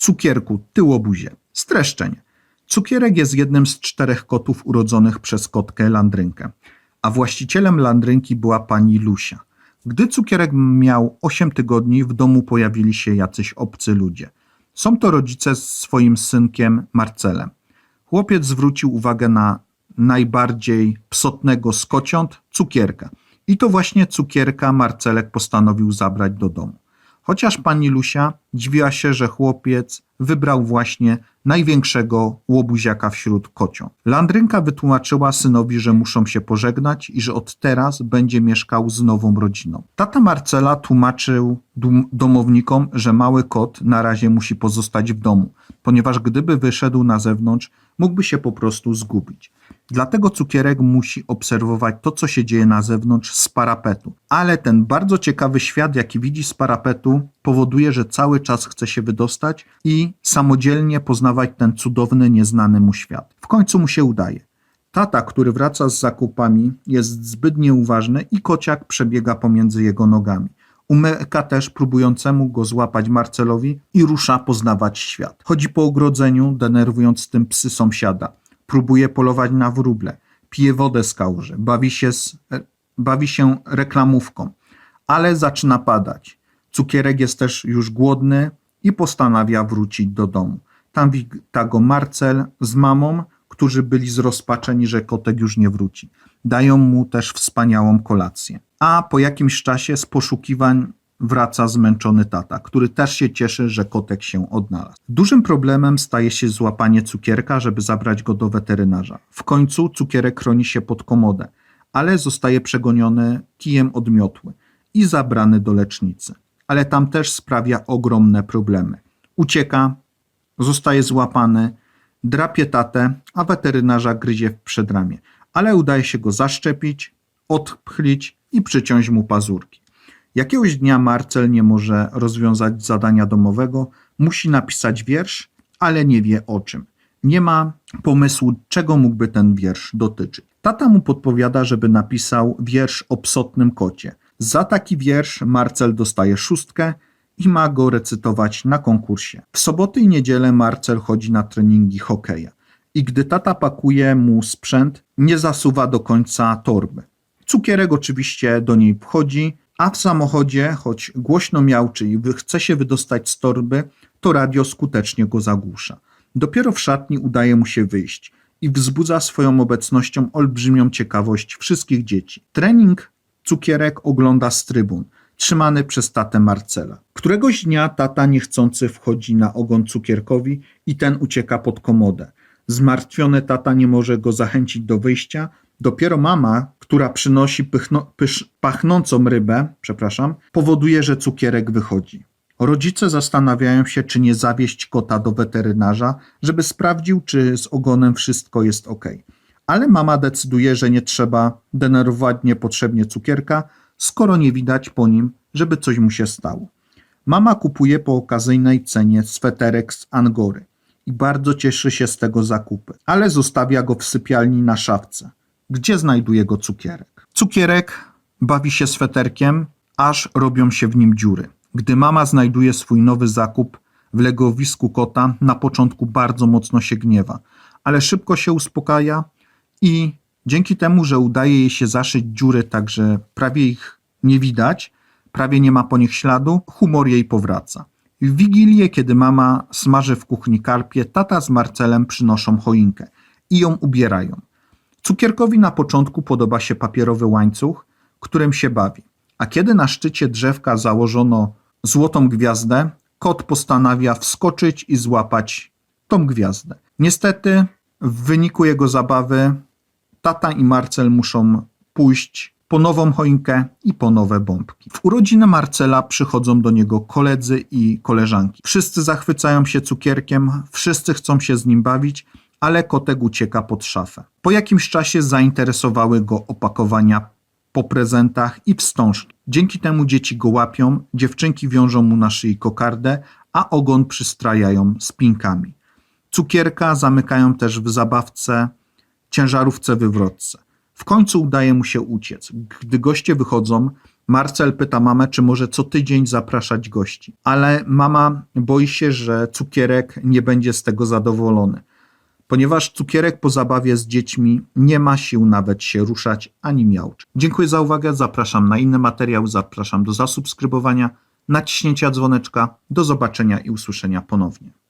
Cukierku, tyłobuzie. Streszczenie. Cukierek jest jednym z czterech kotów urodzonych przez kotkę Landrynkę, a właścicielem Landrynki była pani Lusia. Gdy cukierek miał 8 tygodni, w domu pojawili się jacyś obcy ludzie. Są to rodzice z swoim synkiem Marcelem. Chłopiec zwrócił uwagę na najbardziej psotnego z kociąt, cukierka. I to właśnie cukierka Marcelek postanowił zabrać do domu. Chociaż pani Lusia dziwiła się, że chłopiec wybrał właśnie największego łobuziaka wśród kocią. Landrynka wytłumaczyła synowi, że muszą się pożegnać i że od teraz będzie mieszkał z nową rodziną. Tata Marcela tłumaczył domownikom, że mały kot na razie musi pozostać w domu, ponieważ gdyby wyszedł na zewnątrz, mógłby się po prostu zgubić. Dlatego cukierek musi obserwować to, co się dzieje na zewnątrz z parapetu. Ale ten bardzo ciekawy świat, jaki widzi z parapetu, powoduje, że cały czas chce się wydostać i samodzielnie poznawać ten cudowny, nieznany mu świat. W końcu mu się udaje. Tata, który wraca z zakupami, jest zbyt nieuważny i kociak przebiega pomiędzy jego nogami. Umyka też próbującemu go złapać Marcelowi i rusza poznawać świat. Chodzi po ogrodzeniu, denerwując tym psy sąsiada. Próbuje polować na wróble, pije wodę z kałuży, bawi się, z, bawi się reklamówką, ale zaczyna padać. Cukierek jest też już głodny i postanawia wrócić do domu. Tam wita go Marcel z mamą, którzy byli zrozpaczeni, że kotek już nie wróci. Dają mu też wspaniałą kolację. A po jakimś czasie z poszukiwań wraca zmęczony tata, który też się cieszy, że kotek się odnalazł. Dużym problemem staje się złapanie cukierka, żeby zabrać go do weterynarza. W końcu cukierek chroni się pod komodę, ale zostaje przegoniony kijem od miotły i zabrany do lecznicy. Ale tam też sprawia ogromne problemy. Ucieka, zostaje złapany, drapie tatę, a weterynarza gryzie w przedramię. Ale udaje się go zaszczepić, odpchlić i przyciąć mu pazurki. Jakiegoś dnia Marcel nie może rozwiązać zadania domowego, musi napisać wiersz, ale nie wie o czym. Nie ma pomysłu, czego mógłby ten wiersz dotyczyć. Tata mu podpowiada, żeby napisał wiersz o psotnym kocie. Za taki wiersz Marcel dostaje szóstkę i ma go recytować na konkursie. W soboty i niedzielę Marcel chodzi na treningi hokeja. I gdy tata pakuje mu sprzęt, nie zasuwa do końca torby. Cukierek oczywiście do niej wchodzi, a w samochodzie, choć głośno miałczy i chce się wydostać z torby, to radio skutecznie go zagłusza. Dopiero w szatni udaje mu się wyjść i wzbudza swoją obecnością olbrzymią ciekawość wszystkich dzieci. Trening cukierek ogląda z trybun, trzymany przez tatę Marcela. Któregoś dnia tata niechcący wchodzi na ogon cukierkowi i ten ucieka pod komodę. Zmartwiony tata nie może go zachęcić do wyjścia. Dopiero mama, która przynosi pychno, pysz, pachnącą rybę, przepraszam, powoduje, że cukierek wychodzi. Rodzice zastanawiają się, czy nie zawieść kota do weterynarza, żeby sprawdził, czy z ogonem wszystko jest ok. Ale mama decyduje, że nie trzeba denerwować niepotrzebnie cukierka, skoro nie widać po nim, żeby coś mu się stało. Mama kupuje po okazyjnej cenie sweterek z Angory i bardzo cieszy się z tego zakupy, ale zostawia go w sypialni na szafce, gdzie znajduje go cukierek. Cukierek bawi się sweterkiem, aż robią się w nim dziury. Gdy mama znajduje swój nowy zakup w legowisku kota, na początku bardzo mocno się gniewa, ale szybko się uspokaja i dzięki temu, że udaje jej się zaszyć dziury tak, że prawie ich nie widać, prawie nie ma po nich śladu, humor jej powraca. W Wigilię, kiedy mama smaży w kuchni karpie, tata z Marcelem przynoszą choinkę i ją ubierają. Cukierkowi na początku podoba się papierowy łańcuch, którym się bawi. A kiedy na szczycie drzewka założono złotą gwiazdę, kot postanawia wskoczyć i złapać tą gwiazdę. Niestety, w wyniku jego zabawy, tata i Marcel muszą pójść po nową choinkę i po nowe bombki. W urodziny Marcela przychodzą do niego koledzy i koleżanki. Wszyscy zachwycają się cukierkiem, wszyscy chcą się z nim bawić, ale kotek ucieka pod szafę. Po jakimś czasie zainteresowały go opakowania po prezentach i wstążki. Dzięki temu dzieci go łapią, dziewczynki wiążą mu na szyi kokardę, a ogon przystrajają spinkami. Cukierka zamykają też w zabawce ciężarówce wywrotce. W końcu udaje mu się uciec. Gdy goście wychodzą, Marcel pyta mamę, czy może co tydzień zapraszać gości, ale mama boi się, że cukierek nie będzie z tego zadowolony, ponieważ cukierek po zabawie z dziećmi nie ma sił nawet się ruszać ani miauczyć. Dziękuję za uwagę, zapraszam na inny materiał, zapraszam do zasubskrybowania, naciśnięcia dzwoneczka. Do zobaczenia i usłyszenia ponownie.